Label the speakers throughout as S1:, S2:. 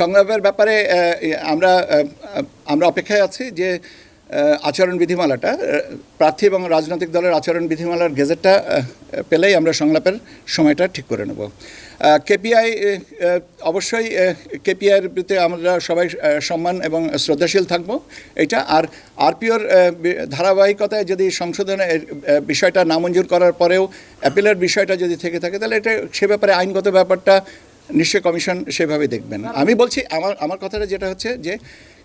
S1: সংলাপের ব্যাপারে আমরা আমরা অপেক্ষায় আছি যে আচরণ বিধিমালাটা প্রার্থী এবং রাজনৈতিক দলের আচরণ বিধিমালার গেজেটটা পেলেই আমরা সংলাপের সময়টা ঠিক করে নেব। কেপিআই অবশ্যই কেপিআইয়ের প্রতি আমরা সবাই সম্মান এবং শ্রদ্ধাশীল থাকব। এটা আর আরপিওর ধারাবাহিকতায় যদি সংশোধনের বিষয়টা নামঞ্জুর করার পরেও, অ্যাপিলের বিষয়টা যদি থেকে থাকে, তাহলে এটা সে ব্যাপারে আইনগত ব্যাপারটা নিশ্চয় কমিশন সেভাবে দেখবেন। আমি বলছি আমার আমার কথাটা যেটা হচ্ছে যে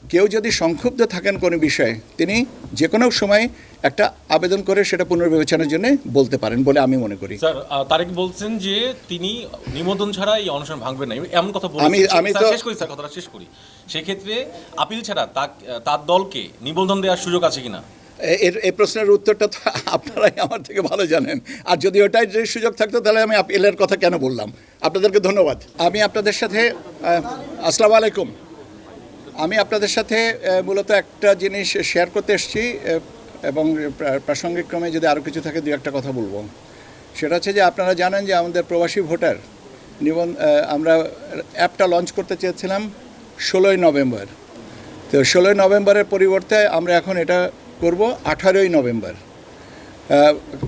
S1: কেউ যদি সংক্ষুব্ধ থাকেন কোনো বিষয়ে তিনি যে কোনো সময় একটা আবেদন করে সেটা পুনর্বিবেচনার জন্য বলতে পারেন বলে আমি মনে করি।
S2: স্যার তারেক বলছেন যে তিনি নিবন্ধন ছাড়া এই অনুষ্ঠান ভাঙবেন না। এমন কথা বলেছেন।
S1: আমি- আমি তো-
S2: শেষ করি স্যার কথাটা শেষ করি। সেক্ষেত্রে আপিল ছাড়া তার দলকে নিবন্ধন দেওয়ার সুযোগ আছে কিনা?
S1: এর এই প্রশ্নের উত্তরটা তো আপনারাই আমার থেকে ভালো জানেন। আর যদি ওটাই যে সুযোগ থাকতো তাহলে আমি আপিলের কথা কেন বললাম? আপনাদেরকে ধন্যবাদ। আমি আপনাদের সাথে আসসালামু আলাইকুম। আমি আপনাদের সাথে মূলত একটা জিনিস শেয়ার করতে এসেছি এবং প্রাসঙ্গিক ক্রমে যদি আরও কিছু থাকে দু একটা কথা বলব। সেটা হচ্ছে যে আপনারা জানেন যে আমাদের প্রবাসী ভোটার নিবন আহ, আমরা অ্যাপটা লঞ্চ করতে চেয়েছিলাম ষোলোই নভেম্বর। তো ষোলোই নভেম্বরের পরিবর্তে আমরা এখন এটা করব আঠারোই নভেম্বর।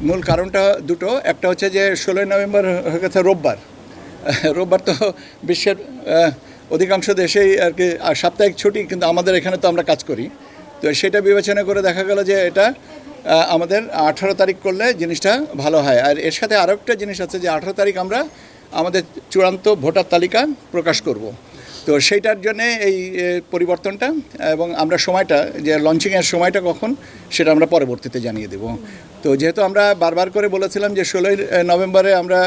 S1: মূল কারণটা দুটো, একটা হচ্ছে যে ষোলোই নভেম্বর হয়ে গেছে রোববার। রোববার তো বিশ্বের অধিকাংশ দেশেই আর কি সাপ্তাহিক ছুটি, কিন্তু আমাদের এখানে তো আমরা কাজ করি। তো সেটা বিবেচনা করে দেখা গেল যে এটা আমাদের আঠারো তারিখ করলে জিনিসটা ভালো হয়। আর এর সাথে আরও একটা জিনিস আছে যে আঠারো তারিখ আমরা আমাদের চূড়ান্ত ভোটার তালিকা প্রকাশ করব। তো সেইটার জন্যে এই পরিবর্তনটা এবং আমরা সময়টা, যে লঞ্চিংয়ের সময়টা কখন, সেটা আমরা পরবর্তীতে জানিয়ে দেব। তো যেহেতু আমরা বারবার করে বলেছিলাম যে ষোলোই নভেম্বরে আমরা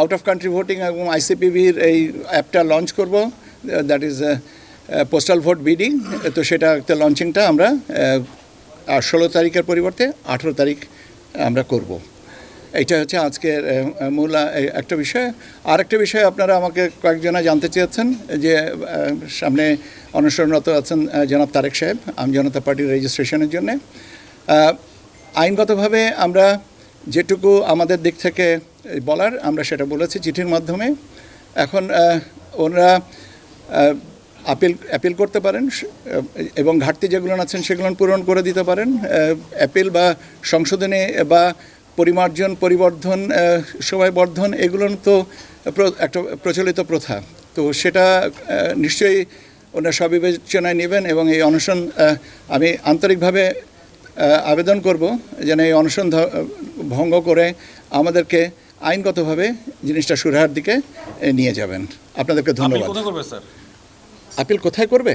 S1: আউট অফ কান্ট্রি ভোটিং এবং আইসিপিবির এই অ্যাপটা লঞ্চ করব that is postal vote BD তো সেটা একটা লঞ্চিংটা আমরা ষোলো তারিখের পরিবর্তে আঠেরো তারিখ আমরা করব। এইটা হচ্ছে আজকের মূল একটা বিষয়। আর একটা বিষয় আপনারা আমাকে কয়েকজনা জানতে চেয়েছেন, যে সামনে অনুসরণরত আছেন জনাব তারেক সাহেব, আম জনতা পার্টির রেজিস্ট্রেশনের জন্যে। আইনগতভাবে আমরা যেটুকু আমাদের দিক থেকে বলার, আমরা সেটা বলেছি চিঠির মাধ্যমে। এখন ওনারা আপিল, অ্যাপিল করতে পারেন এবং ঘাটতি যেগুলো আছেন সেগুলো পূরণ করে দিতে পারেন। অ্যাপিল বা সংশোধনে বা পরিমার্জন পরিবর্ধন আহ, বর্ধন এগুলো তো একটা প্রচলিত প্রথা। তো সেটা নিশ্চয়ই ওনারা সবিবেচনায় নেবেন এবং এই অনশন আমি আন্তরিকভাবে আবেদন করব যেন এই অনশন ভঙ্গ করে আমাদেরকে আইনগতভাবে জিনিসটা সুরাহার দিকে নিয়ে যাবেন। আপনাদেরকে ধন্যবাদ। আপিল কোথায় করবে?